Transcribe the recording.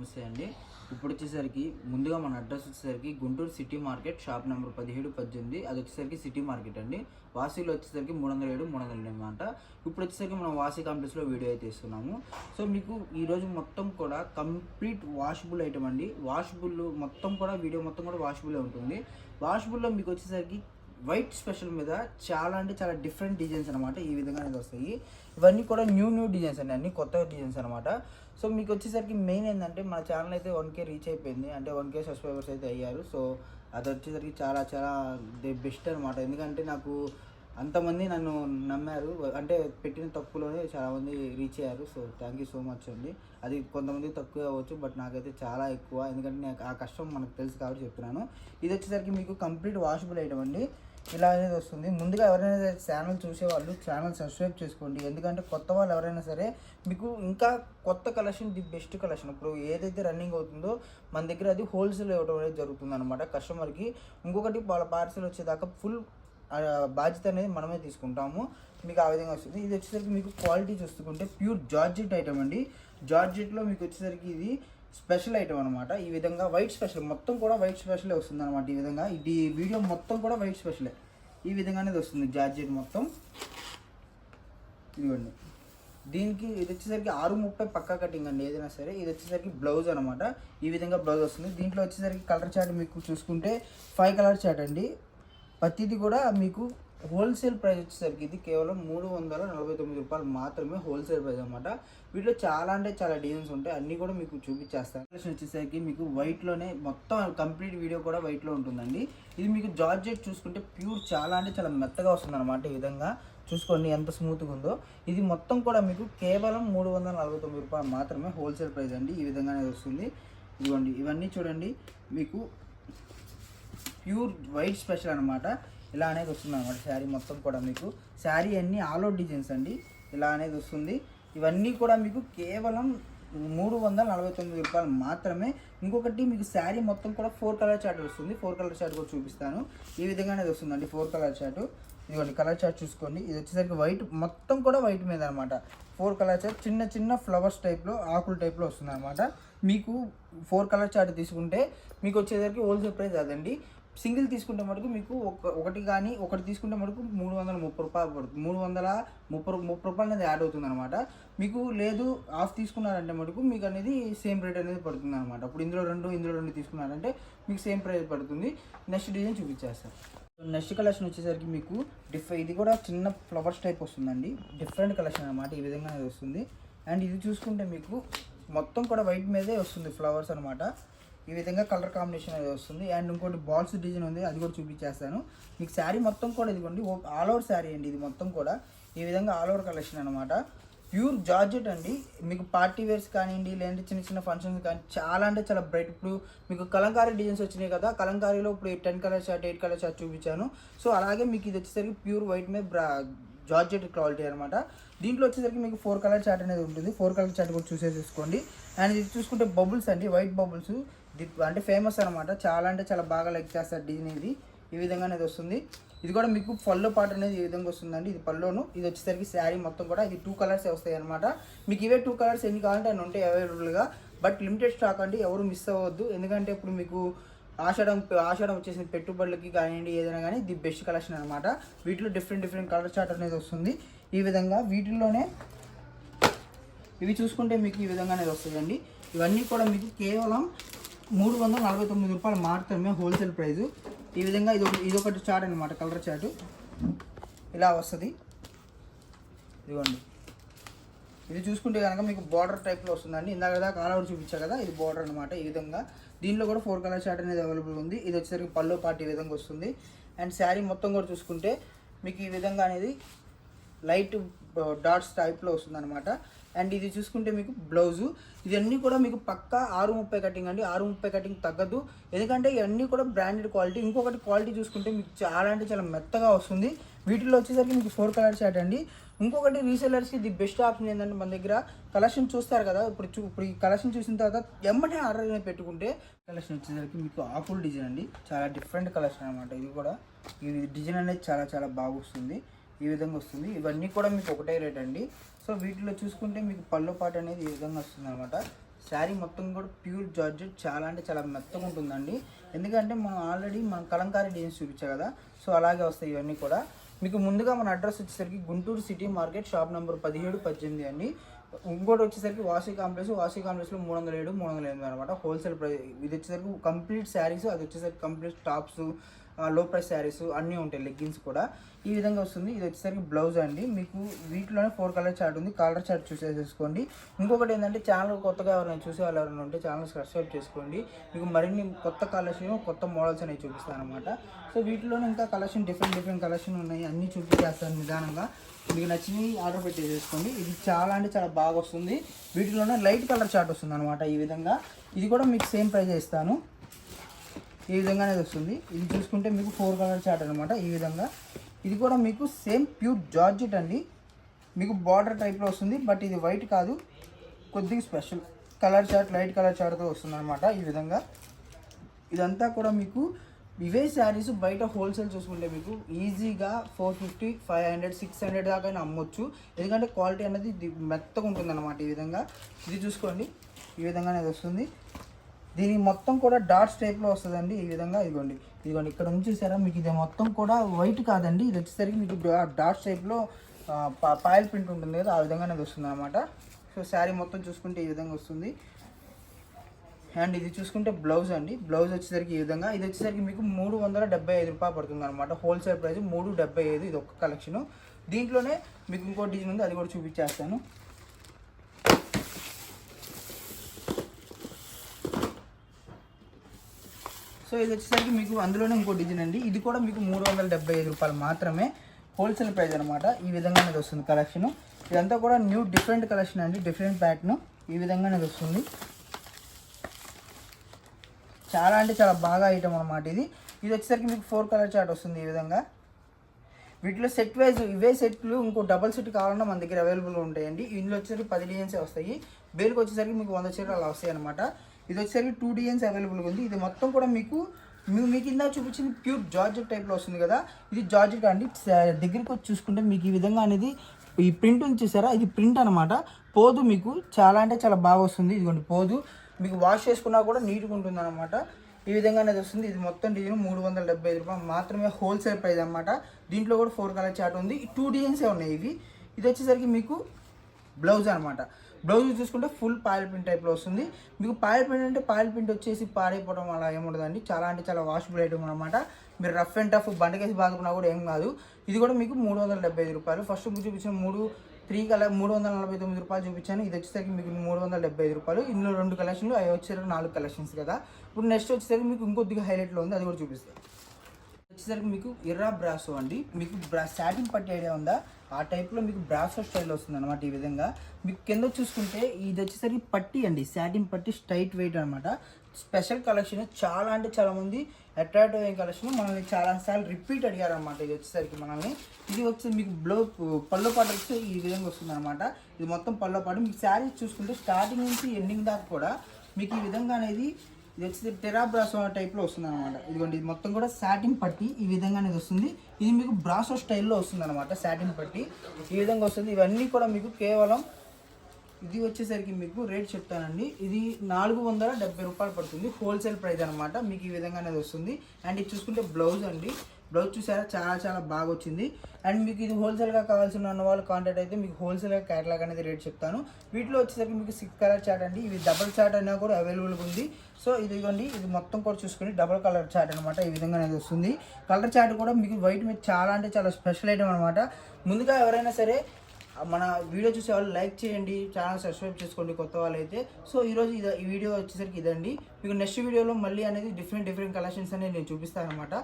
నమస్తే అండి. ఇప్పుడు వచ్చేసరికి ముందుగా మన అడ్రస్ వచ్చేసరికి Guntur city market shop number పదిహేడు పద్దెనిమిది. అది వచ్చేసరికి సిటీ మార్కెట్ అండి. వాసీలో వచ్చేసరికి మూడు వందల ఏడు మూడు వందల ఎనిమిది అనమాట ఇప్పుడు వచ్చేసరికి మనం వాసీ కాంప్లెక్స్లో వీడియో అయితే ఇస్తున్నాము సో మీకు ఈరోజు మొత్తం కూడా కంప్లీట్ వాషబుల్ ఐటమ్ అండి. వాషబుల్ మొత్తం కూడా వీడియో మొత్తం కూడా వాషబుల్ ఉంటుంది. వాషబుల్లో మీకు వచ్చేసరికి వైట్ స్పెషల్ మీద చాలా అంటే చాలా డిఫరెంట్ డిజైన్స్ అనమాట ఈ విధంగా అనేది వస్తాయి. ఇవన్నీ కూడా న్యూ న్యూ డిజైన్స్ అండి అన్ని కొత్త డిజైన్స్ అనమాట సో మీకు వచ్చేసరికి మెయిన్ ఏంటంటే మన ఛానల్ అయితే వన్ కే రీచ్ అయిపోయింది అంటే వన్ కే సబ్స్క్రైబర్స్ అయితే అయ్యారు. సో అది వచ్చేసరికి చాలా చాలా ది బెస్ట్ అనమాట ఎందుకంటే నాకు అంతమంది నన్ను నమ్మారు అంటే పెట్టిన తక్కువలోనే చాలామంది రీచ్ అయ్యారు. So thank you so much అండి. అది కొంతమంది తక్కువ అవ్వచ్చు బట్ నాకైతే చాలా ఎక్కువ. ఎందుకంటే నాకు ఆ కష్టం మనకు తెలుసు కాబట్టి చెప్తున్నాను. ఇది వచ్చేసరికి మీకు కంప్లీట్ వాషబుల్ ఐటమ్ అండి. ఇలా అనేది వస్తుంది. ముందుగా ఎవరైనా సరే ఛానల్ చూసేవాళ్ళు ఛానల్ సబ్స్క్రైబ్ చేసుకోండి. ఎందుకంటే కొత్త వాళ్ళు ఎవరైనా సరే మీకు ఇంకా కొత్త కలెక్షన్ ది బెస్ట్ కలెక్షన్ ఇప్పుడు ఏదైతే రన్నింగ్ అవుతుందో మన దగ్గర అది హోల్సేల్ ఇవ్వడం అనేది జరుగుతుంది అనమాట కస్టమర్కి ఇంకొకటి వాళ్ళ పార్సల్ వచ్చేదాకా ఫుల్ బాధ్యత అనేది మనమే తీసుకుంటాము. మీకు ఆ విధంగా వస్తుంది. ఇది వచ్చేసరికి మీకు క్వాలిటీ చూసుకుంటే ప్యూర్ జార్జెట్ ఐటమ్ అండి. జార్జెట్లో మీకు వచ్చేసరికి ఇది స్పెషల్ ఐటమ్ అనమాట ఈ విధంగా వైట్ స్పెషల్ మొత్తం కూడా వైట్ స్పెషలే వస్తుంది అనమాట ఈ విధంగా ఇది వీడియో మొత్తం కూడా వైట్ స్పెషలే. ఈ విధంగా అనేది వస్తుంది జార్జెట్ మొత్తం. ఇదిగోండి. దీనికి ఇది వచ్చేసరికి ఆరు ముప్పై పక్కా కటింగ్ అండి ఏదైనా సరే. ఇది వచ్చేసరికి బ్లౌజ్ అనమాట ఈ విధంగా బ్లౌజ్ వస్తుంది. దీంట్లో వచ్చేసరికి కలర్ చార్ట్ మీకు చూసుకుంటే ఫైవ్ కలర్ చార్ట్ అండి. ప్రతిది కూడా మీకు హోల్సేల్ ప్రైస్ వచ్చేసరికి ఇది కేవలం మూడు వందల నలభై తొమ్మిది రూపాయలు మాత్రమే హోల్సేల్ ప్రైస్ అనమాట వీటిలో చాలా అంటే చాలా డిజైన్స్ ఉంటాయి. అన్నీ కూడా మీకు చూపించేస్తాను. కలెక్షన్ వచ్చేసరికి మీకు వైట్లోనే మొత్తం కంప్లీట్ వీడియో కూడా వైట్లో ఉంటుందండి. ఇది మీకు జార్జెట్ చూసుకుంటే ప్యూర్ చాలా అంటే చాలా మెత్తగా వస్తుంది అనమాట ఈ విధంగా. చూసుకోండి ఎంత స్మూత్గా ఉందో. ఇది మొత్తం కూడా మీకు కేవలం మూడు వందల నలభై తొమ్మిది రూపాయలు మాత్రమే హోల్సేల్ ప్రైస్ అండి. ఈ విధంగానే వస్తుంది. ఇదిగోండి ఇవన్నీ చూడండి. మీకు ప్యూర్ వైట్ స్పెషల్ అనమాట ఇలా అనేది వస్తుంది అనమాట శారీ మొత్తం కూడా మీకు. శారీ అన్ని ఆల్ అవుట్ డిజైన్స్ అండి. ఇలా అనేది వస్తుంది. ఇవన్నీ కూడా మీకు కేవలం మూడు వందల నలభై తొమ్మిది రూపాయలు మాత్రమే. ఇంకొకటి మీకు శారీ మొత్తం కూడా ఫోర్ కలర్ చార్ట్ వస్తుంది. ఫోర్ కలర్ చార్ట్ కూడా చూపిస్తాను. ఈ విధంగా అనేది వస్తుందండి ఫోర్ కలర్ చార్ట్ ఇదిగోండి కలర్ చార్ట్ చూసుకోండి. ఇది వచ్చేసరికి వైట్ మొత్తం కూడా వైట్ మీద అనమాట ఫోర్ కలర్ చార్ట్ చిన్న చిన్న ఫ్లవర్స్ టైప్లో ఆకుల టైప్లో వస్తుంది అనమాట మీకు ఫోర్ కలర్ చార్ట్ తీసుకుంటే మీకు వచ్చేసరికి హోల్సేల్ ప్రైస్ అదండి. సింగిల్ తీసుకుంటే మటుకు మీకు ఒక ఒకటి కానీ ఒకటి తీసుకుంటే మటుకు మూడు వందల ముప్పై రూపాయలు పడుతుంది. మూడు వందల ముప్పై ముప్పై రూపాయలు అనేది యాడ్ అవుతుంది అనమాట మీకు లేదు హాఫ్ తీసుకున్నారంటే మటుకు మీకు అనేది సేమ్ రేట్ అనేది పడుతుంది అనమాట ఇప్పుడు ఇందులో రెండు ఇందులో రెండు తీసుకున్నారంటే మీకు సేమ్ ప్రైస్ పడుతుంది. నెక్స్ట్ డిజైన్ చూపించేస్తాను. నెక్స్ట్ కలెక్షన్ వచ్చేసరికి మీకు డిఫ్ ఇది కూడా చిన్న ఫ్లవర్స్ టైప్ వస్తుందండి. డిఫరెంట్ కలెక్షన్ అనమాట ఈ విధంగా వస్తుంది. అండ్ ఇది చూసుకుంటే మీకు మొత్తం కూడా వైట్ మీదే వస్తుంది ఫ్లవర్స్ అనమాట ఈ విధంగా కలర్ కాంబినేషన్ అనేది వస్తుంది. అండ్ ఇంకోటి బాల్స్ డిజైన్ ఉంది. అది కూడా చూపించేస్తాను. మీకు శారీ మొత్తం కూడా ఇదిగోండి. ఆల్ ఓవర్ శారీ అండి ఇది మొత్తం కూడా. ఈ విధంగా ఆల్ ఓవర్ కలెక్షన్ అనమాట ప్యూర్ జార్జెట్ అండి. మీకు పార్టీ వేర్స్ కానివ్వండి లేదంటే చిన్న చిన్న ఫంక్షన్స్ కానీ చాలా అంటే చాలా బ్రైట్ ఇప్పుడు మీకు కలంకారీ డిజైన్స్ వచ్చినాయి కదా కలంకారీలో ఇప్పుడు ten colour shirt eight colour shirt చూపించాను. సో అలాగే మీకు ఇది వచ్చేసరికి ప్యూర్ వైట్ మీద బ్రా జార్జెట్ క్వాలిటీ అనమాట దీంట్లో వచ్చేసరికి మీకు ఫోర్ కలర్ చార్ట్ అనేది ఉంటుంది. ఫోర్ కలర్ చార్ట్ కూడా చూసేసుకోండి అండ్ ఇది చూసుకుంటే బబుల్స్ అండి. వైట్ బబుల్స్ అంటే ఫేమస్ అనమాట చాలా అంటే చాలా బాగా లైక్ చేస్తారు డిజైన్ ఇది. ఈ విధంగా అనేది వస్తుంది. ఇది కూడా మీకు పల్లో పాట అనేది ఈ విధంగా వస్తుందండి? ఇది పళ్ళును. ఇది వచ్చేసరికి శారీ మొత్తం కూడా ఇది టూ కలర్స్ వస్తాయి అనమాట మీకు ఇవే టూ కలర్స్ ఎన్ని కావాలంటే అన్ని ఉంటాయి అవైలబుల్గా బట్ లిమిటెడ్ స్టాక్ అండి. ఎవరు మిస్ అవ్వద్దు. ఎందుకంటే ఇప్పుడు మీకు ఆషాఢం ఆషాఢం వచ్చేసిన పెట్టుబడులకి కానివ్వండి ఏదైనా కానీ ది బెస్ట్ కలెక్షన్ అనమాట వీటిలో డిఫరెంట్ డిఫరెంట్ కలర్ చార్ట్ అనేది వస్తుంది. ఈ విధంగా వీటిల్లోనే ఇవి చూసుకుంటే మీకు ఈ విధంగా అనేది వస్తుందండి. ఇవన్నీ కూడా మీకు కేవలం మూడు వందల నలభై తొమ్మిది రూపాయలు మాత్రమే హోల్సేల్ ప్రైస్ ఈ విధంగా ఇది ఇదొకటి ఇది ఒకటి అనమాట కలర్ చాట్. ఇలా వస్తుంది. ఇదిగోండి. ఇది చూసుకుంటే కనుక మీకు బార్డర్ టైప్లో వస్తుందండి. ఇందాక దాకా ఆల్ చూపించా కదా ఇది బార్డర్ అనమాట ఈ విధంగా. దీనిలో కూడా ఫోర్ కలర్ చార్ట్ అనేది అవైలబుల్ ఉంది. ఇది వచ్చేసరికి పళ్ళు పార్టీ ఈ విధంగా వస్తుంది. అండ్ శారీ మొత్తం కూడా చూసుకుంటే మీకు ఈ విధంగా అనేది లైట్ డాట్స్ టైప్లో వస్తుందన్నమాట. అండ్ ఇది చూసుకుంటే మీకు బ్లౌజు. ఇవన్నీ కూడా మీకు పక్కా ఆరు ముప్పై కటింగ్ అండి. ఆరు ముప్పై కటింగ్ తగ్గదు. ఎందుకంటే ఇవన్నీ కూడా బ్రాండెడ్ క్వాలిటీ ఇంకొకటి క్వాలిటీ చూసుకుంటే మీకు చాలా అంటే చాలా మెత్తగా వస్తుంది. వీటిలో వచ్చేసరికి మీకు ఫోర్ కలర్ షర్ట్ అండి. ఇంకొకటి రీసెలర్స్కి ది బెస్ట్ ఆప్షన్ ఏంటంటే మన దగ్గర కలెక్షన్ చూస్తారు కదా. ఇప్పుడు చూ ఇప్పుడు ఈ కలెక్షన్ చూసిన తర్వాత ఎమ్మటే ఆర్డర్ అనేది పెట్టుకుంటే కలెక్షన్ వచ్చేసరికి మీకు ఆకుల్ డిజైన్ అండి. చాలా డిఫరెంట్ కలెక్షన్ అనమాట ఇది కూడా. ఇది డిజైన్ అనేది చాలా చాలా బాగా వస్తుంది. ఈ విధంగా వస్తుంది. ఇవన్నీ కూడా మీకు ఒకటే రేట్ అండి. సో వీటిలో చూసుకుంటే మీకు పళ్ళు పాట అనేది ఈ విధంగా వస్తుంది అనమాట శారీ మొత్తం కూడా ప్యూర్ జార్జెట్ చాలా అంటే చాలా మెత్తగా ఉంటుందండి. ఎందుకంటే మనం ఆల్రెడీ మనం కలంకారీ డిజైన్స్ చూపించా కదా సో అలాగే వస్తాయి ఇవన్నీ కూడా. మీకు ముందుగా మన అడ్రస్ వచ్చేసరికి Guntur city market shop number పదిహేడు పద్దెనిమిది అండి. ఇంకోటి వచ్చేసరికి వాసీ కాంప్లెక్స్ వాసీ కాంప్లెక్స్లో మూడు వందల ఏడు మూడు వందల ఎనిమిది అనమాట హోల్సేల్ ప్రైస్ ఇది వచ్చేసరికి కంప్లీట్ శారీస్ అది వచ్చేసరికి complete tops low price saris అన్నీ ఉంటాయి లెగ్గిన్స్ కూడా. ఈ విధంగా వస్తుంది. ఇది వచ్చేసరికి బ్లౌజ్ అండి. మీకు వీటిలోనే ఫోర్ కలర్ చార్ట్ ఉంది. కలర్ చార్ట్ చూసేసేసుకోండి. ఇంకొకటి ఏంటంటే ఛానల్ కొత్తగా ఎవరైనా చూసే వాళ్ళు ఎవరైనా ఉంటే ఛానల్ సబ్స్క్రైబ్ చేసుకోండి. మీకు మరిన్ని కొత్త కలెక్షన్ కొత్త మోడల్స్ అనేవి చూపిస్తాను అనమాట సో వీటిలోనే ఇంకా కలెక్షన్ డిఫరెంట్ డిఫరెంట్ కలెక్షన్ ఉన్నాయి. అన్నీ చూపించేస్తాను నిదానంగా. మీకు నచ్చినవి ఆర్డర్ పెట్టేసేసుకోండి. ఇది చాలా అంటే చాలా బాగా వస్తుంది. వీటిలోనే లైట్ కలర్ చార్ట్ వస్తుంది అనమాట ఈ విధంగా. ఇది కూడా మీకు సేమ్ ప్రైజ్ ఇస్తాను. ఈ విధంగా అనేది వస్తుంది. ఇది చూసుకుంటే మీకు ఫోర్ కలర్ చార్ట్ అనమాట ఈ విధంగా. ఇది కూడా మీకు సేమ్ ప్యూర్ జార్జెట్ అండి. మీకు బార్డర్ టైప్లో వస్తుంది బట్ ఇది వైట్ కాదు. కొద్దిగా special colour chart light colour చార్ట్తో వస్తుంది అనమాట ఈ విధంగా. ఇదంతా కూడా మీకు ఇవే శారీస్ బయట హోల్సేల్ చూసుకుంటే మీకు ఈజీగా four fifty five hundred six hundred దాకా అయినా అమ్మొచ్చు. ఎందుకంటే క్వాలిటీ అనేది మెత్తగా ఉంటుంది అనమాట ఈ విధంగా. ఇది చూసుకోండి. ఈ విధంగా అనేది వస్తుంది. దీని మొత్తం కూడా డాట్స్ టైప్లో వస్తుందండి ఈ విధంగా. ఇదిగోండి. ఇదిగోండి ఇక్కడ నుంచి చూసారా? మీకు ఇది మొత్తం కూడా వైట్ కాదండి. ఇది వచ్చేసరికి మీకు డా- డాట్స్ టైప్లో పాయల్ ప్రింట్ ఉంటుంది కదా ఆ విధంగా అనేది వస్తుంది అనమాట సో శారీ మొత్తం చూసుకుంటే ఈ విధంగా వస్తుంది. అండ్ ఇది చూసుకుంటే బ్లౌజ్ అండి. బ్లౌజ్ వచ్చేసరికి ఈ విధంగా. ఇది వచ్చేసరికి మీకు మూడు వందల డెబ్బై ఐదు రూపాయలు పడుతుంది అనమాట హోల్సేల్ ప్రైస్ మూడు డెబ్బై ఐదు ఇది ఒక కలెక్షను. దీంట్లోనే మీకు ఇంకో డిజైన్ ఉంది అది కూడా చూపించేస్తాను. సో ఇది వచ్చేసరికి మీకు అందులోనే ఇంకో డిజైన్ అండి. ఇది కూడా మీకు మూడు వందల డెబ్బై ఐదు రూపాయలు మాత్రమే హోల్సేల్ ప్రైస్ అనమాట ఈ విధంగా అనేది వస్తుంది కలెక్షన్. ఇదంతా కూడా న్యూ డిఫరెంట్ కలెక్షన్ అండి. Different pattern. ఈ విధంగా అనేది వస్తుంది. చాలా అంటే చాలా బాగా ఐటమ్ అనమాట ఇది. ఇది వచ్చేసరికి మీకు ఫోర్ కలర్ చార్ట్ వస్తుంది ఈ విధంగా. వీటిలో సెట్ వైజ్ ఇవే సెట్లు ఇంకో డబల్ సెట్ కావాలన్నా మన దగ్గర అవైలబుల్గా ఉంటాయండి. ఇందులో వచ్చేసరికి పది డిజైన్స్ వస్తాయి. బేల్కి వచ్చేసరికి మీకు వంద చీరలు అలా వస్తాయి అనమాట ఇది వచ్చేసరికి టూ డిజైన్స్ అవైలబుల్గా ఉంది. ఇది మొత్తం కూడా మీకు మీకు ఇందా చూపించింది ప్యూర్ జార్జెట్ టైప్లో వస్తుంది కదా. ఇది జార్జెట్ అండి. దగ్గరికి వచ్చి చూసుకుంటే మీకు ఈ విధంగా అనేది ఈ ప్రింట్ ఉంది చూసారా? ఇది ప్రింట్ అనమాట పోదు మీకు చాలా అంటే చాలా బాగా వస్తుంది. ఇదిగోండి పోదు. మీకు వాష్ చేసుకున్నా కూడా నీట్గా ఉంటుంది అనమాట ఈ విధంగా అనేది వస్తుంది. ఇది మొత్తం డిజైన్ మూడు వందల డెబ్బై ఐదు రూపాయలు. మాత్రమే హోల్సేల్ ప్రైస్ అనమాట దీంట్లో కూడా ఫోర్ కలర్ చాట్ ఉంది. టూ డిజైన్సే ఉన్నాయి ఇవి? ఇది వచ్చేసరికి మీకు బ్లౌజ్ అనమాట బ్లౌజ్ చూసుకుంటే ఫుల్ పాయల్ ప్రింట్ టైప్లో వస్తుంది. మీకు పాయల్ ప్రింట్ అంటే పాయల్ ప్రింట్ వచ్చేసి పాడైపోవడం అలా ఏముండదండి చాలా అంటే చాలా వాషబుల్ ఐటమ్ అనమాట మీరు రఫ్ అండ్ టఫ్ బండకేసి బాగుకున్నా కూడా ఏం కాదు. ఇది కూడా మీకు మూడు వందల డెబ్బై ఐదు రూపాయలు. ఫస్ట్ చూపించిన మూడు త్రీ కలర్ మూడు వందల నలభై తొమ్మిది రూపాయలు చూపించాను. ఇది వచ్చేసరికి మీకు మూడు వందల డెబ్బై ఐదు రూపాయలు. ఇందులో రెండు కలెక్షన్లు అవి వచ్చేసరికి నాలుగు కలెక్షన్స్ కదా. ఇప్పుడు నెక్స్ట్ వచ్చేసరికి మీకు ఇంకొద్దిగా హైలైట్లో ఉంది. అది కూడా చూపిస్తాను వచ్చేసరికి మీకు ఇర్రా బ్రాసో అండి. మీకు బ్రా సాటిన్ పట్టి ఐడియా ఉందా? ఆ టైప్లో మీకు బ్రాసో స్టైల్ వస్తుంది అనమాట ఈ విధంగా. మీకు కింద చూసుకుంటే ఇది వచ్చేసరికి పట్టి అండి. సాటిన్ పట్టి స్ట్రైట్ వెయిట్ అనమాట స్పెషల్ కలెక్షన్ చాలా అంటే చాలా మంది అట్రాక్టివ్ అయిన కలెక్షన్ మనల్ని చాలా సార్లు రిపీట్ అడిగారు అనమాట ఇది వచ్చేసరికి మనల్ని. ఇది వచ్చి మీకు బ్లో పళ్ళు పాట వచ్చి ఈ విధంగా వస్తుంది అనమాట ఇది మొత్తం పళ్ళు పాటు. మీకు శారీస్ చూసుకుంటే స్టార్టింగ్ నుంచి ఎండింగ్ దాకా కూడా మీకు ఈ విధంగా అనేది ఇది వచ్చేసి టెరా బ్రాసో టైప్లో వస్తుంది అనమాట ఇదిగోండి ఇది మొత్తం కూడా సాటిన్ పట్టి ఈ విధంగా అనేది వస్తుంది. ఇది మీకు బ్రాసో స్టైల్లో వస్తుంది అనమాట సాటిన్ పట్టి. ఈ విధంగా వస్తుంది. ఇవన్నీ కూడా మీకు కేవలం ఇది వచ్చేసరికి మీకు రేట్ చెప్తానండి. ఇది నాలుగు వందల డెబ్బై రూపాయలు పడుతుంది. హోల్సేల్ ప్రైస్ అనమాట మీకు ఈ విధంగా అనేది వస్తుంది. అండ్ ఇది చూసుకుంటే బ్లౌజ్ అండి. బ్లౌజ్ చూసారా? చాలా చాలా బాగా వచ్చింది అండ్ మీకు ఇది హోల్సేల్గా కావాల్సిన ఉన్న వాళ్ళు కాంటాక్ట్ అయితే మీకు హోల్సేల్గా క్యాటలాగ్ అనేది రేట్ చెప్తాను. వీటిలో వచ్చేసరికి మీకు సిక్స్ కలర్ చార్ట్ అండి. ఇవి డబల్ చార్ట్ అయినా కూడా అవైలబుల్గా ఉంది. సో ఇదిగోండి ఇది మొత్తం కూడా చూసుకొని డబల్ కలర్ చార్ట్ అనమాట ఈ విధంగా అనేది వస్తుంది. కలర్ చార్ట్ కూడా మీకు వైట్ మీద చాలా అంటే చాలా స్పెషల్ ఐటమ్ అనమాట ముందుగా ఎవరైనా సరే మన వీడియో చూసే వాళ్ళు లైక్ చేయండి. ఛానల్ సబ్స్క్రైబ్ చేసుకోండి కొత్త వాళ్ళు అయితే సో ఈరోజు ఇది ఈ వీడియో వచ్చేసరికి ఇదండి. మీకు నెక్స్ట్ వీడియోలో మళ్ళీ అనేది డిఫరెంట్ డిఫరెంట్ కలెక్షన్స్ అనేది నేను చూపిస్తాను అనమాట